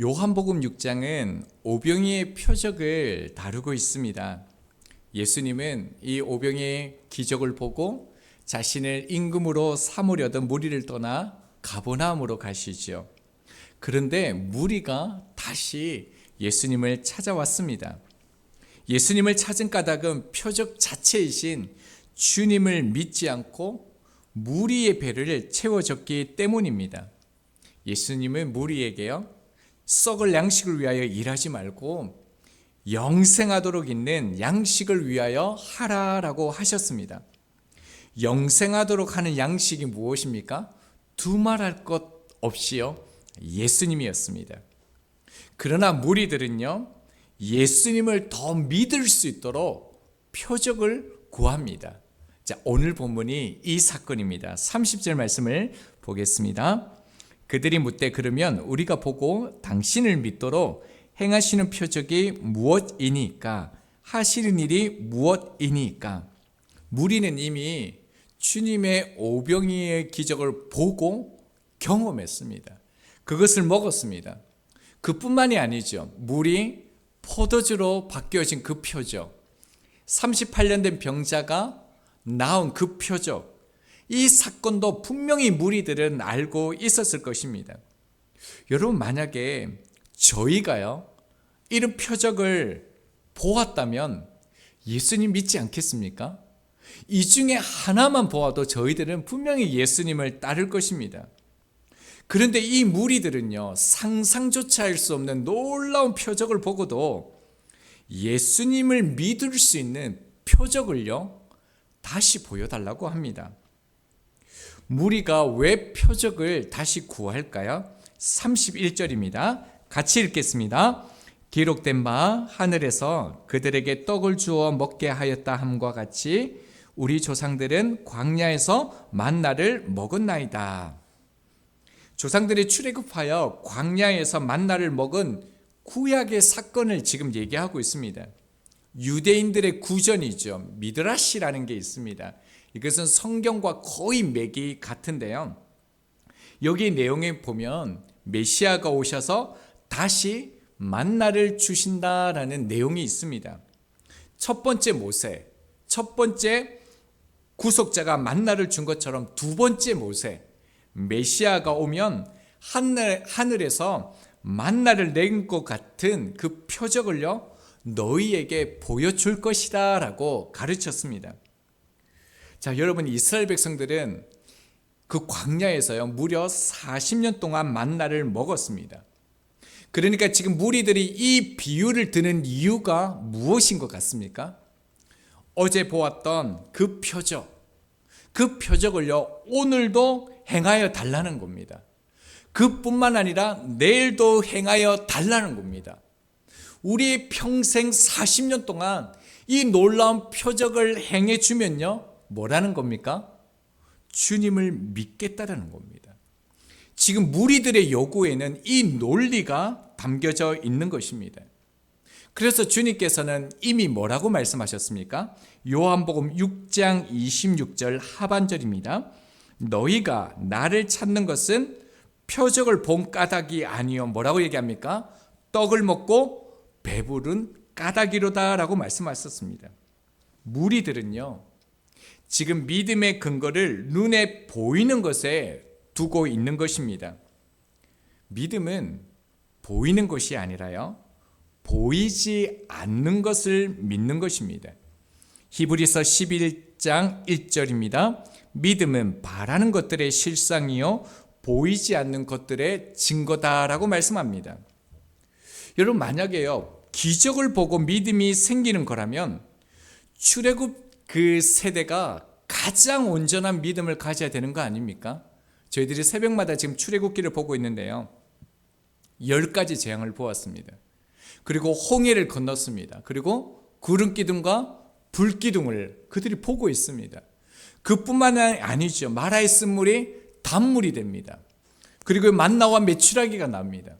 요한복음 6장은 오병이의 표적을 다루고 있습니다. 예수님은 이 오병이의 기적을 보고 자신을 임금으로 삼으려던 무리를 떠나 가보나움으로 가시죠. 그런데 무리가 다시 예수님을 찾아왔습니다. 예수님을 찾은 까닭은 표적 자체이신 주님을 믿지 않고 무리의 배를 채워줬기 때문입니다. 예수님은 무리에게요, 썩을 양식을 위하여 일하지 말고 영생하도록 있는 양식을 위하여 하라라고 하셨습니다. 영생하도록 하는 양식이 무엇입니까? 두말할 것 없이요. 예수님이었습니다. 그러나 무리들은요, 예수님을 더 믿을 수 있도록 표적을 구합니다. 자, 오늘 본문이 이 사건입니다. 30절 말씀을 보겠습니다. 그들이 묻되 그러면 우리가 보고 당신을 믿도록 행하시는 표적이 무엇이니까 하시는 일이 무엇이니까 무리는 이미 주님의 오병이의 기적을 보고 경험했습니다. 그것을 먹었습니다. 그뿐만이 아니죠. 물이 포도주로 바뀌어진 그 표적, 38년 된 병자가 나온 그 표적, 이 사건도 분명히 무리들은 알고 있었을 것입니다. 여러분, 만약에 저희가요, 이런 표적을 보았다면 예수님 믿지 않겠습니까? 이 중에 하나만 보아도 저희들은 분명히 예수님을 따를 것입니다. 그런데 이 무리들은요, 상상조차 할 수 없는 놀라운 표적을 보고도 예수님을 믿을 수 있는 표적을요, 다시 보여달라고 합니다. 무리가 왜 표적을 다시 구할까요? 31절입니다. 같이 읽겠습니다. 기록된 바 하늘에서 그들에게 떡을 주어 먹게 하였다 함과 같이 우리 조상들은 광야에서 만나를 먹었나이다. 조상들이 출애굽하여 광야에서 만나를 먹은 구약의 사건을 지금 얘기하고 있습니다. 유대인들의 구전이죠. 미드라시라는 게 있습니다. 이것은 성경과 거의 맥이 같은데요. 여기 내용에 보면 메시아가 오셔서 다시 만나를 주신다라는 내용이 있습니다. 첫 번째 모세, 첫 번째 구속자가 만나를 준 것처럼 두 번째 모세, 메시아가 오면 하늘, 하늘에서 만나를 낸 것 같은 그 표적을요, 너희에게 보여줄 것이다 라고 가르쳤습니다. 자, 여러분, 이스라엘 백성들은 그 광야에서요, 무려 40년 동안 만나를 먹었습니다. 그러니까 지금 무리들이 이 비유를 드는 이유가 무엇인 것 같습니까? 어제 보았던 그 표적, 그 표적을요, 오늘도 행하여 달라는 겁니다. 그뿐만 아니라 내일도 행하여 달라는 겁니다. 우리 평생 40년 동안 이 놀라운 표적을 행해 주면요, 뭐라는 겁니까? 주님을 믿겠다라는 겁니다. 지금 무리들의 요구에는 이 논리가 담겨져 있는 것입니다. 그래서 주님께서는 이미 뭐라고 말씀하셨습니까? 요한복음 6장 26절 하반절입니다. 너희가 나를 찾는 것은 표적을 본 까닭이 아니요 뭐라고 얘기합니까? 떡을 먹고 배부른 까닭이로다라고 말씀하셨습니다. 무리들은요. 지금 믿음의 근거를 눈에 보이는 것에 두고 있는 것입니다. 믿음은 보이는 것이 아니라요. 보이지 않는 것을 믿는 것입니다. 히브리서 11장 1절입니다. 믿음은 바라는 것들의 실상이요 보이지 않는 것들의 증거다라고 말씀합니다. 여러분 만약에요 기적을 보고 믿음이 생기는 거라면 출애굽 그 세대가 가장 온전한 믿음을 가져야 되는 거 아닙니까? 저희들이 새벽마다 지금 출애굽기를 보고 있는데요. 열 가지 재앙을 보았습니다. 그리고 홍해를 건넜습니다. 그리고 구름 기둥과 불 기둥을 그들이 보고 있습니다. 그뿐만 아니죠. 마라의 쓴물이 단물이 됩니다. 그리고 만나와 메추라기가 납니다.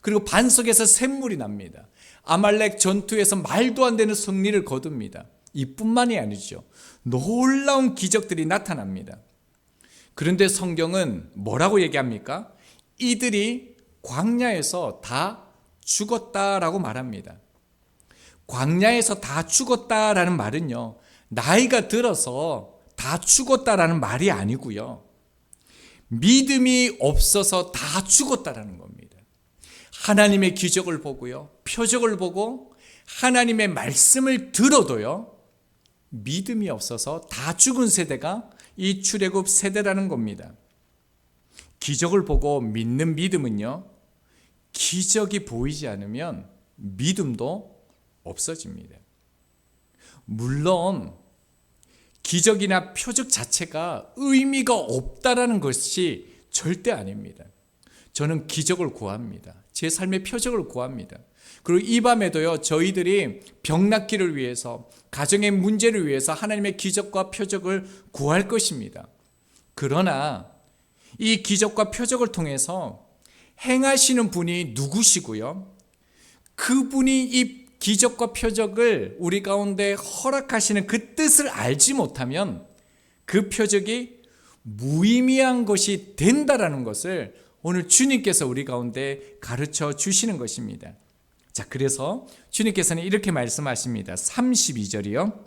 그리고 반석에서 샘물이 납니다. 아말렉 전투에서 말도 안 되는 승리를 거둡니다. 이뿐만이 아니죠. 놀라운 기적들이 나타납니다. 그런데 성경은 뭐라고 얘기합니까? 이들이 광야에서 다 죽었다라고 말합니다. 광야에서 다 죽었다라는 말은요, 나이가 들어서 다 죽었다라는 말이 아니고요. 믿음이 없어서 다 죽었다라는 겁니다. 하나님의 기적을 보고요, 표적을 보고 하나님의 말씀을 들어도요, 믿음이 없어서 다 죽은 세대가 이 출애굽 세대라는 겁니다. 기적을 보고 믿는 믿음은요, 기적이 보이지 않으면 믿음도 없어집니다. 물론 기적이나 표적 자체가 의미가 없다라는 것이 절대 아닙니다. 저는 기적을 구합니다. 제 삶의 표적을 구합니다. 그리고 이 밤에도요, 저희들이 병 낫기를 위해서, 가정의 문제를 위해서 하나님의 기적과 표적을 구할 것입니다. 그러나 이 기적과 표적을 통해서 행하시는 분이 누구시고요? 그분이 이 기적과 표적을 우리 가운데 허락하시는 그 뜻을 알지 못하면 그 표적이 무의미한 것이 된다라는 것을 오늘 주님께서 우리 가운데 가르쳐 주시는 것입니다. 자, 그래서 주님께서는 이렇게 말씀하십니다. 32절이요.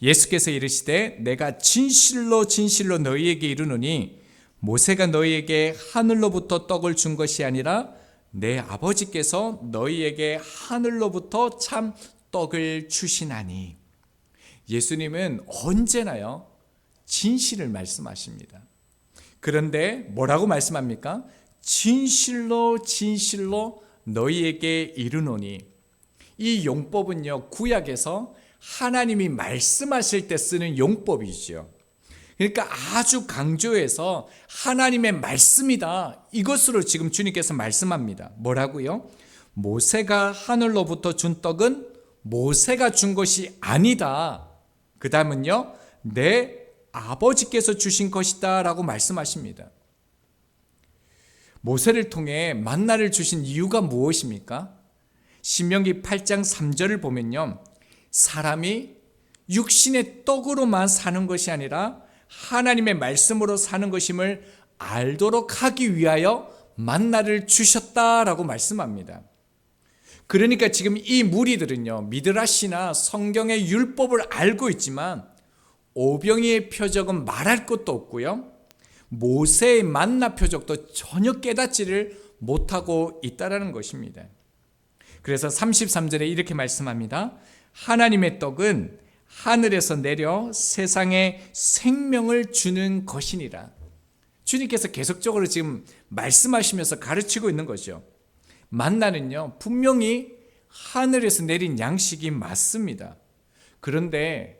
예수께서 이르시되 내가 진실로 진실로 너희에게 이르노니 모세가 너희에게 하늘로부터 떡을 준 것이 아니라 내 아버지께서 너희에게 하늘로부터 참 떡을 주시나니 예수님은 언제나요 진실을 말씀하십니다. 그런데 뭐라고 말씀합니까? 진실로 진실로 너희에게 이르노니 이 용법은요 구약에서 하나님이 말씀하실 때 쓰는 용법이죠. 그러니까 아주 강조해서 하나님의 말씀이다. 이것으로 지금 주님께서 말씀합니다. 뭐라고요? 모세가 하늘로부터 준 떡은 모세가 준 것이 아니다. 그 다음은요, 내 아버지께서 주신 것이다. 라고 말씀하십니다. 모세를 통해 만나를 주신 이유가 무엇입니까? 신명기 8장 3절을 보면요. 사람이 육신의 떡으로만 사는 것이 아니라 하나님의 말씀으로 사는 것임을 알도록 하기 위하여 만나를 주셨다라고 말씀합니다. 그러니까 지금 이 무리들은요, 미드라시나 성경의 율법을 알고 있지만 오병이의 표적은 말할 것도 없고요. 모세의 만나 표적도 전혀 깨닫지를 못하고 있다라는 것입니다. 그래서 33절에 이렇게 말씀합니다. 하나님의 떡은 하늘에서 내려 세상에 생명을 주는 것이니라. 주님께서 계속적으로 지금 말씀하시면서 가르치고 있는 거죠. 만나는요, 분명히 하늘에서 내린 양식이 맞습니다. 그런데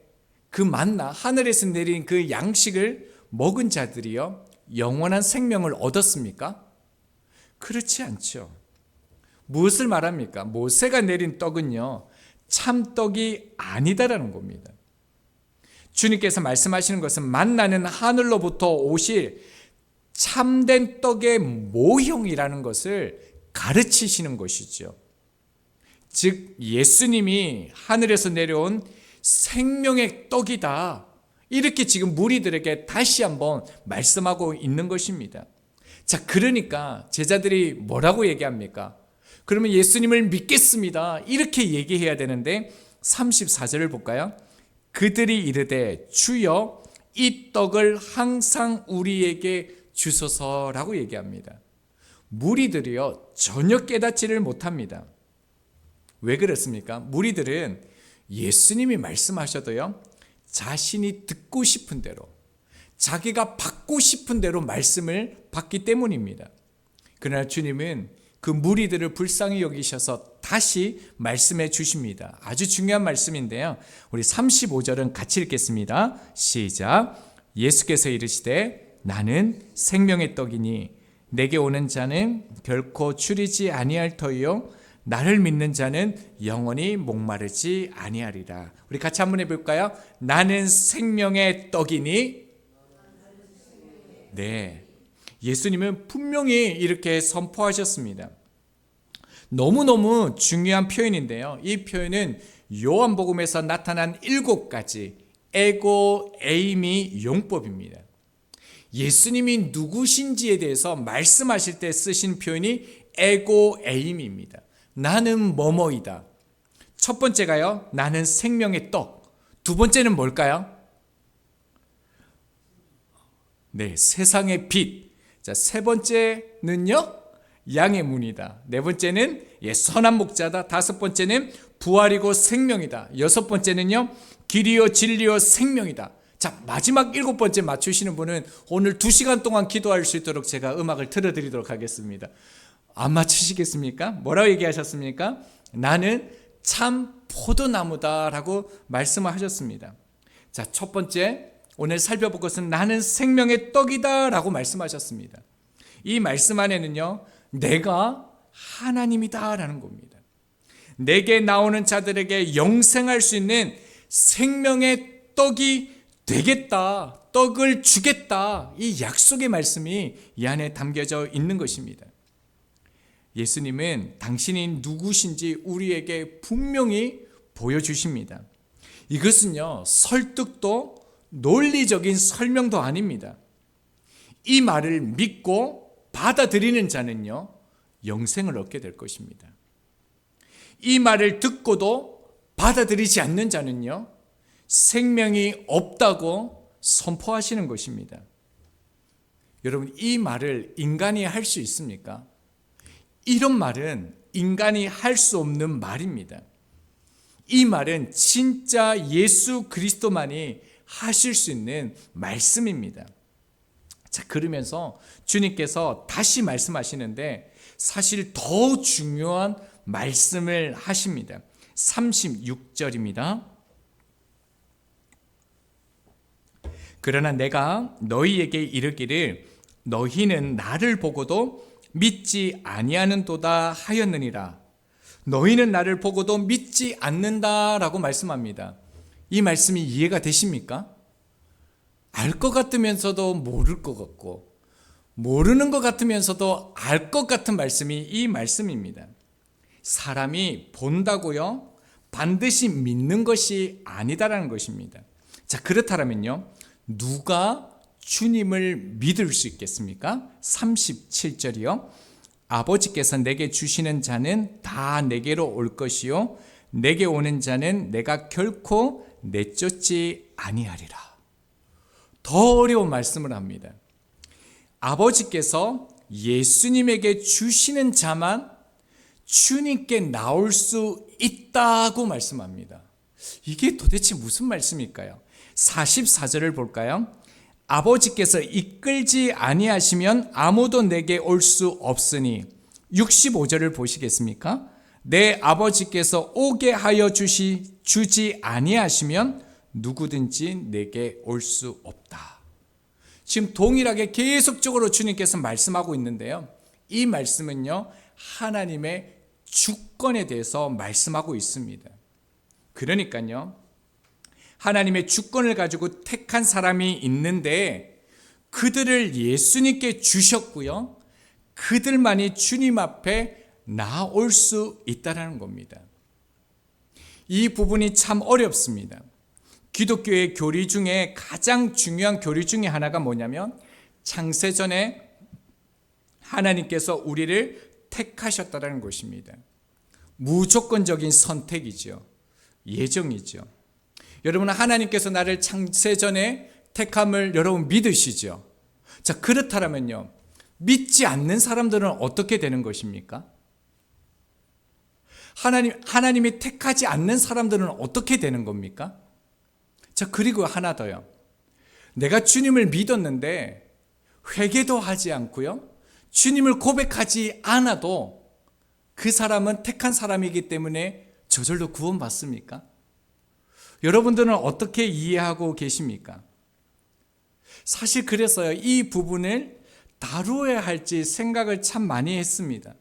그 만나, 하늘에서 내린 그 양식을 먹은 자들이요, 영원한 생명을 얻었습니까? 그렇지 않죠. 무엇을 말합니까? 모세가 내린 떡은요, 참 떡이 아니다라는 겁니다. 주님께서 말씀하시는 것은 만나는 하늘로부터 오실 참된 떡의 모형이라는 것을 가르치시는 것이죠. 즉, 예수님이 하늘에서 내려온 생명의 떡이다. 이렇게 지금 무리들에게 다시 한번 말씀하고 있는 것입니다. 자, 그러니까 제자들이 뭐라고 얘기합니까? 그러면 예수님을 믿겠습니다. 이렇게 얘기해야 되는데 34절을 볼까요? 그들이 이르되 주여 이 떡을 항상 우리에게 주소서라고 얘기합니다. 무리들이요 전혀 깨닫지를 못합니다. 왜 그렇습니까? 무리들은 예수님이 말씀하셔도요 자신이 듣고 싶은 대로 자기가 받고 싶은 대로 말씀을 받기 때문입니다. 그러나 주님은 그 무리들을 불쌍히 여기셔서 다시 말씀해 주십니다. 아주 중요한 말씀인데요. 우리 35절은 같이 읽겠습니다. 시작. 예수께서 이르시되 나는 생명의 떡이니 내게 오는 자는 결코 추리지 아니할 터이요 나를 믿는 자는 영원히 목마르지 아니하리라. 우리 같이 한번 해 볼까요? 나는 생명의 떡이니 네. 예수님은 분명히 이렇게 선포하셨습니다. 너무너무 중요한 표현인데요. 이 표현은 요한복음에서 나타난 일곱 가지 에고, 에이미, 용법입니다. 예수님이 누구신지에 대해서 말씀하실 때 쓰신 표현이 에고 에임입니다. 나는 뭐뭐이다. 첫 번째가요. 나는 생명의 떡. 두 번째는 뭘까요? 네, 세상의 빛. 자, 세 번째는요. 양의 문이다. 네 번째는 예, 선한 목자다. 다섯 번째는 부활이고 생명이다. 여섯 번째는요. 길이요 진리요 생명이다. 자, 마지막 일곱 번째 맞추시는 분은 오늘 두 시간 동안 기도할 수 있도록 제가 음악을 틀어드리도록 하겠습니다. 안 맞추시겠습니까? 뭐라고 얘기하셨습니까? 나는 참 포도나무다라고 말씀을 하셨습니다. 자, 첫 번째 오늘 살펴볼 것은 나는 생명의 떡이다라고 말씀하셨습니다. 이 말씀 안에는요, 내가 하나님이다라는 겁니다. 내게 나오는 자들에게 영생할 수 있는 생명의 떡이 되겠다. 떡을 주겠다. 이 약속의 말씀이 이 안에 담겨져 있는 것입니다. 예수님은 당신이 누구신지 우리에게 분명히 보여주십니다. 이것은요, 설득도 논리적인 설명도 아닙니다. 이 말을 믿고 받아들이는 자는요, 영생을 얻게 될 것입니다. 이 말을 듣고도 받아들이지 않는 자는요, 생명이 없다고 선포하시는 것입니다. 여러분, 이 말을 인간이 할 수 있습니까? 이런 말은 인간이 할 수 없는 말입니다. 이 말은 진짜 예수 그리스도만이 하실 수 있는 말씀입니다. 자, 그러면서 주님께서 다시 말씀하시는데 사실 더 중요한 말씀을 하십니다. 36절입니다. 그러나 내가 너희에게 이르기를 너희는 나를 보고도 믿지 아니하는도다 하였느니라. 너희는 나를 보고도 믿지 않는다라고 말씀합니다. 이 말씀이 이해가 되십니까? 알 것 같으면서도 모를 것 같고 모르는 것 같으면서도 알 것 같은 말씀이 이 말씀입니다. 사람이 본다고요? 반드시 믿는 것이 아니다라는 것입니다. 자, 그렇다면요. 누가 주님을 믿을 수 있겠습니까? 37절이요. 아버지께서 내게 주시는 자는 다 내게로 올 것이요. 내게 오는 자는 내가 결코 내쫓지 아니하리라. 더 어려운 말씀을 합니다. 아버지께서 예수님에게 주시는 자만 주님께 나올 수 있다고 말씀합니다. 이게 도대체 무슨 말씀일까요? 44절을 볼까요? 아버지께서 이끌지 아니하시면 아무도 내게 올 수 없으니 65절을 보시겠습니까? 내 아버지께서 오게 하여 주시 주지 아니하시면 누구든지 내게 올 수 없다. 지금 동일하게 계속적으로 주님께서 말씀하고 있는데요. 이 말씀은요. 하나님의 주권에 대해서 말씀하고 있습니다. 그러니까요. 하나님의 주권을 가지고 택한 사람이 있는데 그들을 예수님께 주셨고요. 그들만이 주님 앞에 나올 수 있다라는 겁니다. 이 부분이 참 어렵습니다. 기독교의 교리 중에 가장 중요한 교리 중에 하나가 뭐냐면 창세전에 하나님께서 우리를 택하셨다라는 것입니다. 무조건적인 선택이죠. 예정이죠. 여러분 하나님께서 나를 창세 전에 택함을 여러분 믿으시죠? 자, 그렇다면요. 믿지 않는 사람들은 어떻게 되는 것입니까? 하나님 하나님이 택하지 않는 사람들은 어떻게 되는 겁니까? 자, 그리고 하나 더요. 내가 주님을 믿었는데 회개도 하지 않고요. 주님을 고백하지 않아도 그 사람은 택한 사람이기 때문에 저절로 구원받습니까? 여러분들은 어떻게 이해하고 계십니까? 사실 그래서요, 이 부분을 다루어야 할지 생각을 참 많이 했습니다.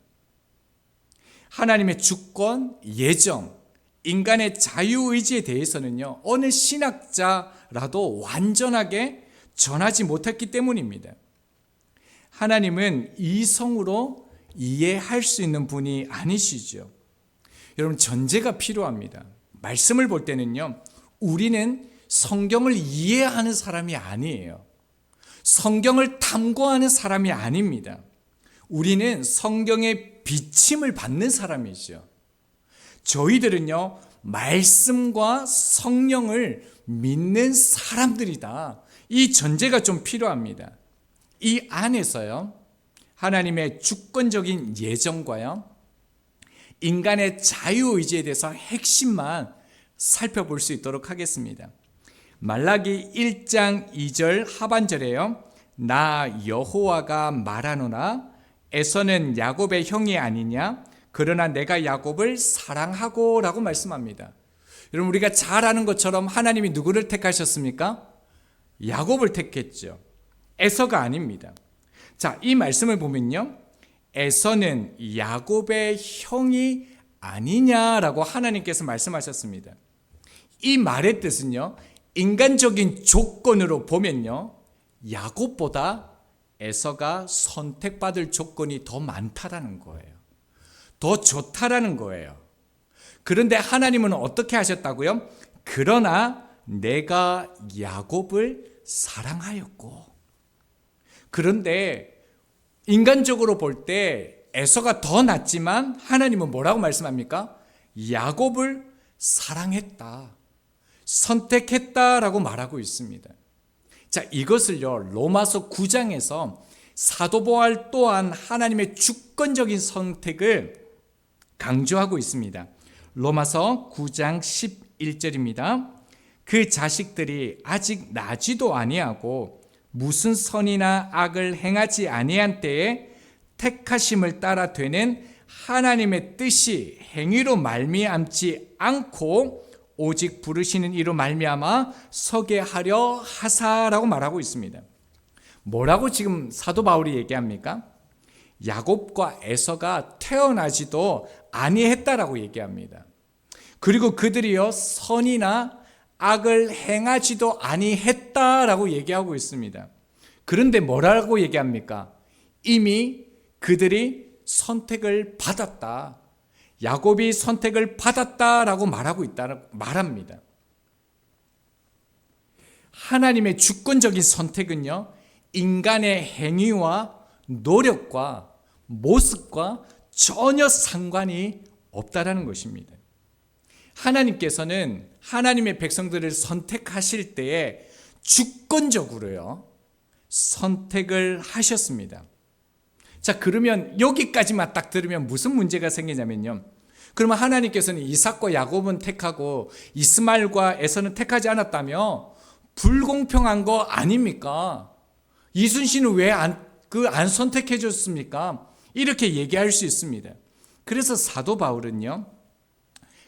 하나님의 주권, 예정, 인간의 자유의지에 대해서는요, 어느 신학자라도 완전하게 전하지 못했기 때문입니다. 하나님은 이성으로 이해할 수 있는 분이 아니시죠. 여러분, 전제가 필요합니다. 말씀을 볼 때는요, 우리는 성경을 이해하는 사람이 아니에요. 성경을 탐구하는 사람이 아닙니다. 우리는 성경의 비침을 받는 사람이죠. 저희들은요, 말씀과 성령을 믿는 사람들이다. 이 전제가 좀 필요합니다. 이 안에서요, 하나님의 주권적인 예정과요, 인간의 자유의지에 대해서 핵심만 살펴볼 수 있도록 하겠습니다. 말라기 1장 2절 하반절에요. 나 여호와가 말하노라 에서는 야곱의 형이 아니냐 그러나 내가 야곱을 사랑하고라고 말씀합니다. 여러분 우리가 잘 아는 것처럼 하나님이 누구를 택하셨습니까? 야곱을 택했죠. 에서가 아닙니다. 자, 이 말씀을 보면요. 에서는 야곱의 형이 아니냐라고 하나님께서 말씀하셨습니다. 이 말의 뜻은요. 인간적인 조건으로 보면요. 야곱보다 에서가 선택받을 조건이 더 많다라는 거예요. 더 좋다라는 거예요. 그런데 하나님은 어떻게 하셨다고요? 그러나 내가 야곱을 사랑하였고. 그런데 인간적으로 볼 때 에서가 더 낫지만 하나님은 뭐라고 말씀합니까? 야곱을 사랑했다. 선택했다라고 말하고 있습니다. 자, 이것을요, 로마서 9장에서 사도 보알 또한 하나님의 주권적인 선택을 강조하고 있습니다. 로마서 9장 11절입니다. 그 자식들이 아직 나지도 아니하고 무슨 선이나 악을 행하지 아니한 때에 택하심을 따라 되는 하나님의 뜻이 행위로 말미암지 않고 오직 부르시는 이로 말미암아 서게 하려 하사라고 말하고 있습니다. 뭐라고 지금 사도 바울이 얘기합니까? 야곱과 에서가 태어나지도 아니했다라고 얘기합니다. 그리고 그들이요 선이나 악을 행하지도 아니했다라고 얘기하고 있습니다. 그런데 뭐라고 얘기합니까? 이미 그들이 선택을 받았다. 야곱이 선택을 받았다라고 말하고 있다 말합니다. 하나님의 주권적인 선택은요, 인간의 행위와 노력과 모습과 전혀 상관이 없다라는 것입니다. 하나님께서는 하나님의 백성들을 선택하실 때에 주권적으로요, 선택을 하셨습니다. 자, 그러면 여기까지만 딱 들으면 무슨 문제가 생기냐면요. 그러면 하나님께서는 이삭과 야곱은 택하고 이스마엘과 에서는 택하지 않았다며 불공평한 거 아닙니까? 이순신은 왜 안, 그 안 선택해 줬습니까? 이렇게 얘기할 수 있습니다. 그래서 사도 바울은요,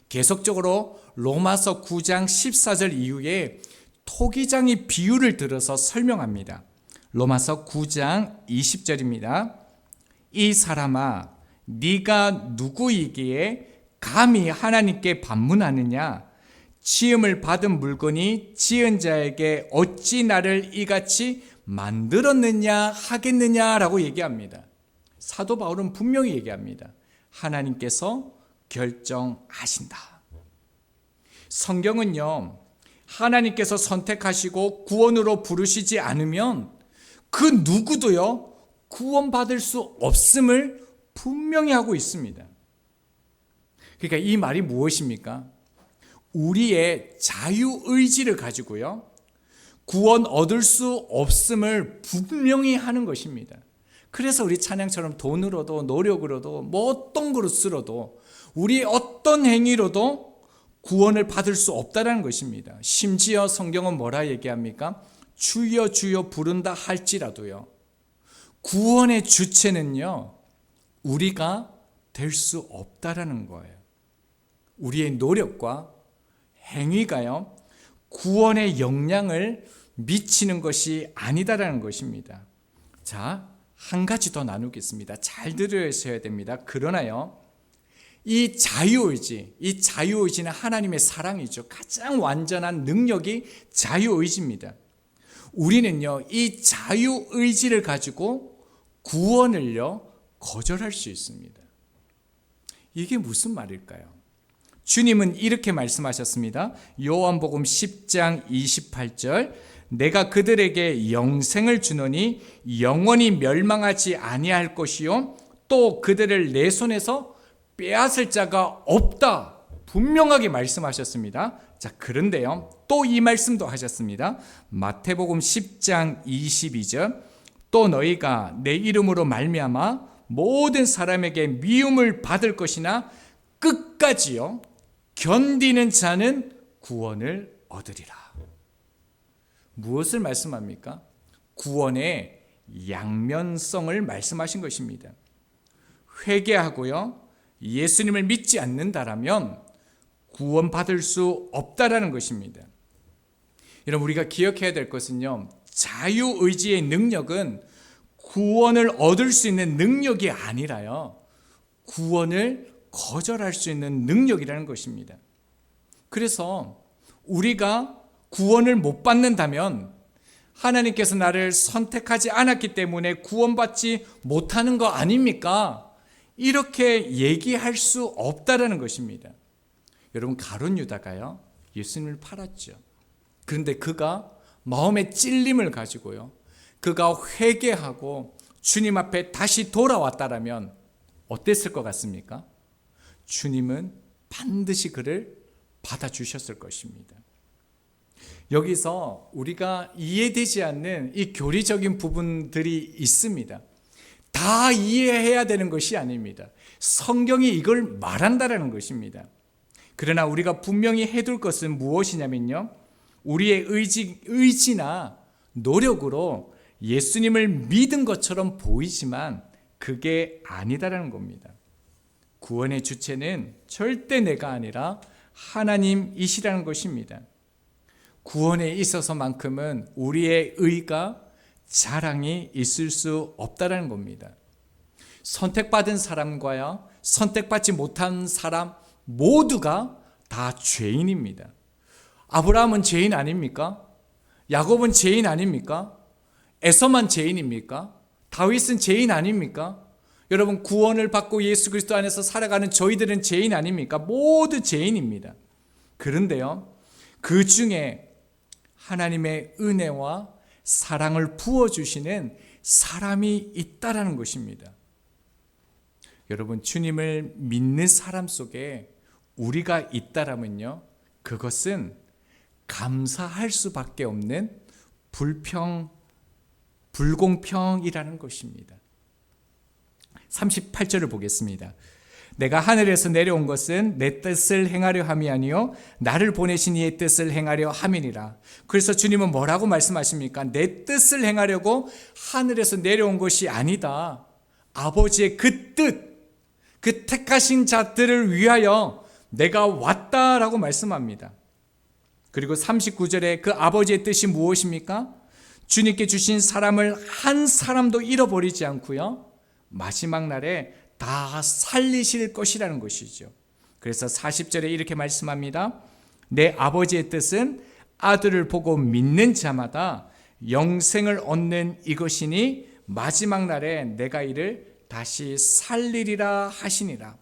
계속적으로 로마서 9장 14절 이후에 토기장이 비유를 들어서 설명합니다. 로마서 9장 20절입니다. 이 사람아 네가 누구이기에 감히 하나님께 반문하느냐 지음을 받은 물건이 지은 자에게 어찌 나를 이같이 만들었느냐 하겠느냐라고 얘기합니다. 사도 바울은 분명히 얘기합니다. 하나님께서 결정하신다. 성경은요, 하나님께서 선택하시고 구원으로 부르시지 않으면 그 누구도요, 구원받을 수 없음을 분명히 하고 있습니다. 그러니까 이 말이 무엇입니까? 우리의 자유의지를 가지고요, 구원 얻을 수 없음을 분명히 하는 것입니다. 그래서 우리 찬양처럼 돈으로도 노력으로도 뭐 어떤 것으로도 우리 어떤 행위로도 구원을 받을 수 없다라는 것입니다. 심지어 성경은 뭐라 얘기합니까? 주여 주여 부른다 할지라도요. 구원의 주체는요. 우리가 될 수 없다라는 거예요. 우리의 노력과 행위가요. 구원의 영향을 미치는 것이 아니다라는 것입니다. 자, 한 가지 더 나누겠습니다. 잘 들으셔야 됩니다. 그러나요, 이 자유의지, 이 자유의지는 하나님의 사랑이죠. 가장 완전한 능력이 자유의지입니다. 우리는요, 이 자유 의지를 가지고 구원을요, 거절할 수 있습니다. 이게 무슨 말일까요? 주님은 이렇게 말씀하셨습니다. 요한복음 10장 28절 내가 그들에게 영생을 주노니 영원히 멸망하지 아니할 것이요 또 그들을 내 손에서 빼앗을 자가 없다. 분명하게 말씀하셨습니다. 자, 그런데요. 또 이 말씀도 하셨습니다. 마태복음 10장 22절. 또 너희가 내 이름으로 말미암아 모든 사람에게 미움을 받을 것이나 끝까지요. 견디는 자는 구원을 얻으리라. 무엇을 말씀합니까? 구원의 양면성을 말씀하신 것입니다. 회개하고요. 예수님을 믿지 않는다라면 구원받을 수 없다라는 것입니다. 여러분 우리가 기억해야 될 것은요. 자유 의지의 능력은 구원을 얻을 수 있는 능력이 아니라요. 구원을 거절할 수 있는 능력이라는 것입니다. 그래서 우리가 구원을 못 받는다면 하나님께서 나를 선택하지 않았기 때문에 구원받지 못하는 거 아닙니까? 이렇게 얘기할 수 없다라는 것입니다. 여러분 가론 유다가요 예수님을 팔았죠. 그런데 그가 마음의 찔림을 가지고요. 그가 회개하고 주님 앞에 다시 돌아왔다라면 어땠을 것 같습니까? 주님은 반드시 그를 받아주셨을 것입니다. 여기서 우리가 이해되지 않는 이 교리적인 부분들이 있습니다. 다 이해해야 되는 것이 아닙니다. 성경이 이걸 말한다라는 것입니다. 그러나 우리가 분명히 해둘 것은 무엇이냐면요. 우리의 의지, 의지나 노력으로 예수님을 믿은 것처럼 보이지만 그게 아니다라는 겁니다. 구원의 주체는 절대 내가 아니라 하나님이시라는 것입니다. 구원에 있어서만큼은 우리의 의가 자랑이 있을 수 없다라는 겁니다. 선택받은 사람과요, 선택받지 못한 사람 모두가 다 죄인입니다. 아브라함은 죄인 아닙니까? 야곱은 죄인 아닙니까? 에서만 죄인입니까? 다윗은 죄인 아닙니까? 여러분 구원을 받고 예수 그리스도 안에서 살아가는 저희들은 죄인 아닙니까? 모두 죄인입니다. 그런데요. 그 중에 하나님의 은혜와 사랑을 부어 주시는 사람이 있다라는 것입니다. 여러분 주님을 믿는 사람 속에 우리가 있다라면요. 그것은 감사할 수밖에 없는 불평 불공평이라는 것입니다. 38절을 보겠습니다. 내가 하늘에서 내려온 것은 내 뜻을 행하려 함이 아니요 나를 보내신 이의 뜻을 행하려 함이니라. 그래서 주님은 뭐라고 말씀하십니까? 내 뜻을 행하려고 하늘에서 내려온 것이 아니다. 아버지의 그 뜻, 그 택하신 자들을 위하여 내가 왔다라고 말씀합니다. 그리고 39절에 그 아버지의 뜻이 무엇입니까? 주님께 주신 사람을 한 사람도 잃어버리지 않고요. 마지막 날에 다 살리실 것이라는 것이죠. 그래서 40절에 이렇게 말씀합니다. 내 아버지의 뜻은 아들을 보고 믿는 자마다 영생을 얻는 이것이니 마지막 날에 내가 이를 다시 살리리라 하시니라.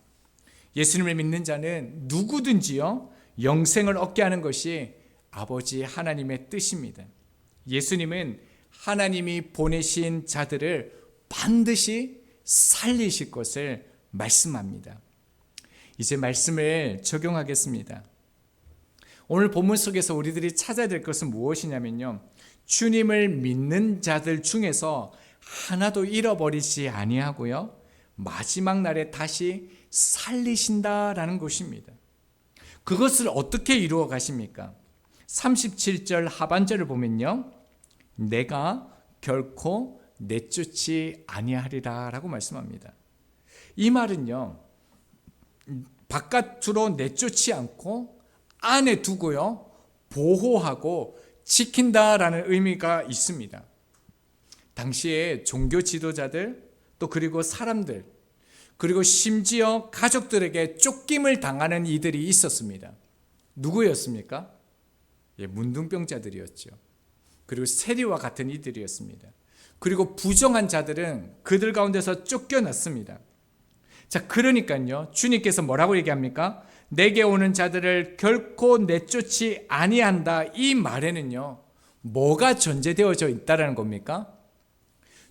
예수님을 믿는 자는 누구든지요 영생을 얻게 하는 것이 아버지 하나님의 뜻입니다. 예수님은 하나님이 보내신 자들을 반드시 살리실 것을 말씀합니다. 이제 말씀을 적용하겠습니다. 오늘 본문 속에서 우리들이 찾아야 될 것은 무엇이냐면요. 주님을 믿는 자들 중에서 하나도 잃어버리지 아니하고요. 마지막 날에 다시 살리신다라는 것입니다. 그것을 어떻게 이루어 가십니까? 37절 하반절을 보면요. 내가 결코 내쫓지 아니하리라라고 말씀합니다. 이 말은요. 바깥으로 내쫓지 않고 안에 두고요. 보호하고 지킨다라는 의미가 있습니다. 당시에 종교 지도자들 또 그리고 사람들 그리고 심지어 가족들에게 쫓김을 당하는 이들이 있었습니다. 누구였습니까? 예, 문둥병자들이었죠. 그리고 세리와 같은 이들이었습니다. 그리고 부정한 자들은 그들 가운데서 쫓겨났습니다. 자, 그러니까요. 주님께서 뭐라고 얘기합니까? 내게 오는 자들을 결코 내쫓지 아니한다. 이 말에는요. 뭐가 전제되어져 있다라는 겁니까?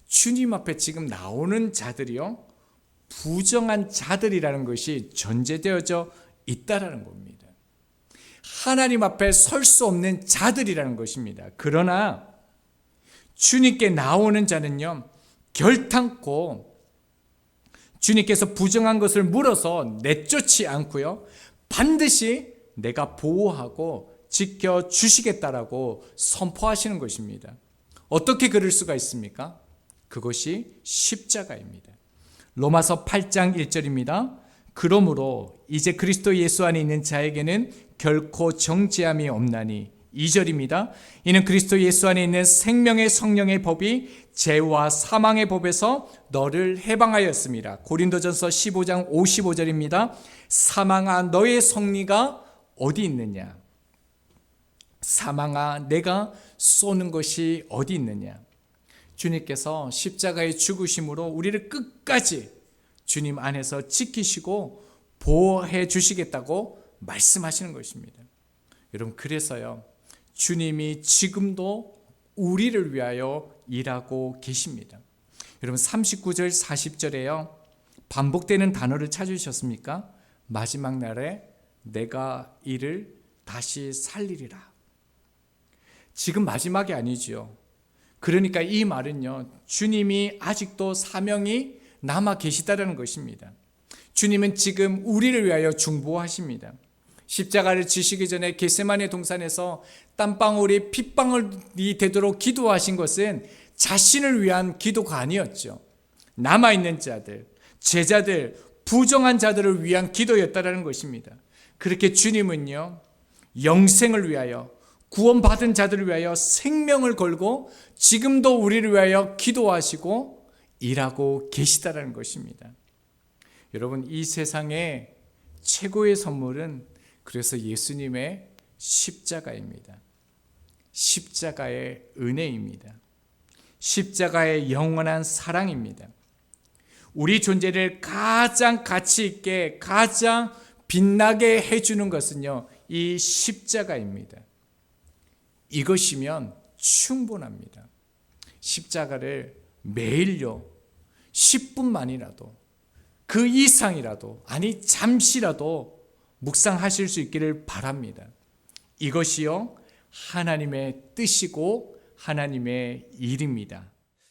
주님 앞에 지금 나오는 자들이요. 부정한 자들이라는 것이 전제되어져 있다라는 겁니다. 하나님 앞에 설 수 없는 자들이라는 것입니다. 그러나 주님께 나오는 자는요. 결탄코 주님께서 부정한 것을 물어서 내쫓지 않고요. 반드시 내가 보호하고 지켜 주시겠다라고 선포하시는 것입니다. 어떻게 그럴 수가 있습니까? 그것이 십자가입니다. 로마서 8장 1절입니다. 그러므로 이제 그리스도 예수 안에 있는 자에게는 결코 정죄함이 없나니 2절입니다. 이는 그리스도 예수 안에 있는 생명의 성령의 법이 죄와 사망의 법에서 너를 해방하였습니다. 고린도전서 15장 55절입니다. 사망아 너의 성리가 어디 있느냐? 사망아 내가 쏘는 것이 어디 있느냐? 주님께서 십자가의 죽으심으로 우리를 끝까지 주님 안에서 지키시고 보호해 주시겠다고 말씀하시는 것입니다. 여러분 그래서요. 주님이 지금도 우리를 위하여 일하고 계십니다. 여러분 39절 40절에요. 반복되는 단어를 찾으셨습니까? 마지막 날에 내가 이를 다시 살리리라. 지금 마지막이 아니지요. 그러니까 이 말은요. 주님이 아직도 사명이 남아 계시다는 것입니다. 주님은 지금 우리를 위하여 중보하십니다. 십자가를 지시기 전에 겟세마네 동산에서 땀방울이 핏방울이 되도록 기도하신 것은 자신을 위한 기도가 아니었죠. 남아 있는 자들, 제자들, 부정한 자들을 위한 기도였다라는 것입니다. 그렇게 주님은요. 영생을 위하여 구원받은 자들을 위하여 생명을 걸고 지금도 우리를 위하여 기도하시고 일하고 계시다라는 것입니다. 여러분 이 세상의 최고의 선물은 그래서 예수님의 십자가입니다. 십자가의 은혜입니다. 십자가의 영원한 사랑입니다. 우리 존재를 가장 가치 있게 가장 빛나게 해주는 것은요, 이 십자가입니다. 이것이면 충분합니다. 십자가를 매일요, 10분만이라도, 그 이상이라도, 아니, 잠시라도 묵상하실 수 있기를 바랍니다. 이것이요, 하나님의 뜻이고 하나님의 일입니다.